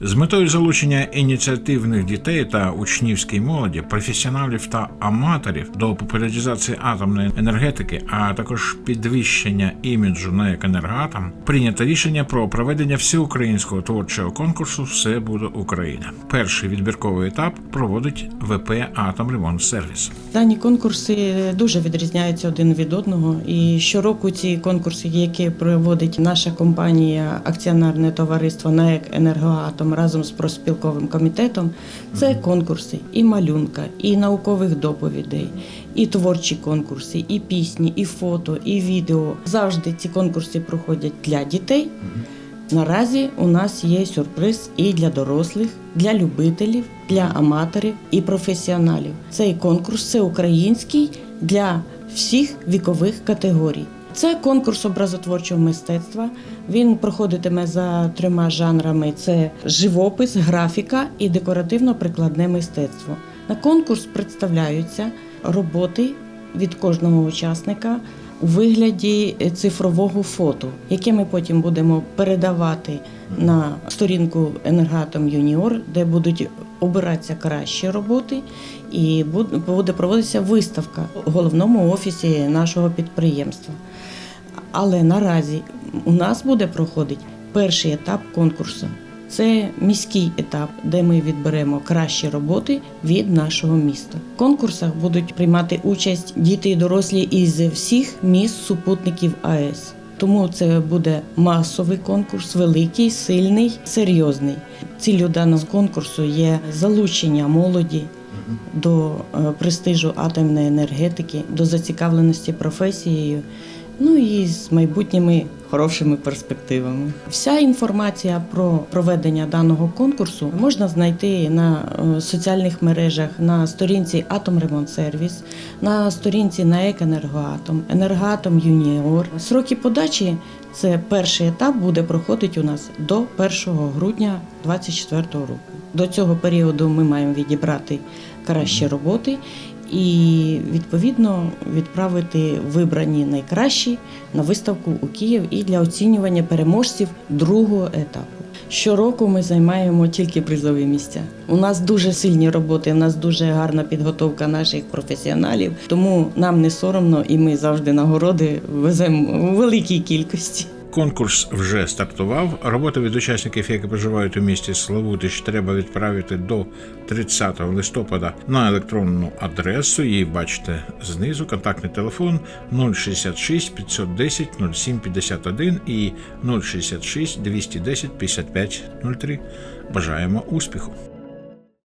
З метою залучення ініціативних дітей та учнівської молоді, професіоналів та аматорів до популяризації атомної енергетики, а також підвищення іміджу на енергоатом, прийнято рішення про проведення всеукраїнського творчого конкурсу Все буде Україна. Перший відбірковий етап проводить ВП Атом Ремонт Сервіс. Дані конкурси дуже відрізняються один від одного. І щороку ці конкурси, які проводить наша компанія, акціонерне товариство НАЕК Енергоатом разом з проспілковим комітетом, це конкурси і малюнка, і наукових доповідей, і творчі конкурси, і пісні, і фото, і відео. Завжди ці конкурси проходять для дітей. Наразі у нас є сюрприз і для дорослих, для любителів, для аматорів і професіоналів. Цей конкурс це український для всіх вікових категорій. Це конкурс образотворчого мистецтва. Він проходитиме за трьома жанрами: це живопис, графіка і декоративно-прикладне мистецтво. На конкурс представляються роботи від кожного учасника у вигляді цифрового фото, яке ми потім будемо передавати на сторінку Енергатом Юніор, де будуть обиратися кращі роботи, і буде проводитися виставка в головному офісі нашого підприємства. Але наразі у нас буде проходити перший етап конкурсу. Це міський етап, де ми відберемо кращі роботи від нашого міста. В конкурсах будуть приймати участь діти і дорослі із всіх міст супутників АЕС. Тому це буде масовий конкурс, великий, сильний, серйозний. Ціллю даного конкурсу є залучення молоді до е, престижу атомної енергетики, до зацікавленості професією, ну і з майбутніми хорошими перспективами. Вся інформація про проведення даного конкурсу можна знайти на е, соціальних мережах на сторінці Атом Ремонт Сервіс, на сторінці НАЕК Енергоатом, Енергоатом Юніор. Сроки подачі це перший етап буде проходити у нас до 1 грудня 2024 року. До цього періоду ми маємо відібрати кращі роботи і відповідно відправити вибрані найкращі на виставку у Київ і для оцінювання переможців другого етапу. Щороку ми займаємо тільки призові місця. У нас дуже сильні роботи, у нас дуже гарна підготовка наших професіоналів, тому нам не соромно, і ми завжди нагороди веземо у великій кількості. Конкурс вже стартував. Роботи від учасників, які проживають у місті Славутич, треба відправити до 30 листопада на електронну адресу. Її бачите знизу. Контактний телефон 066 510 07 51 і 066 210 55 03. Бажаємо успіху!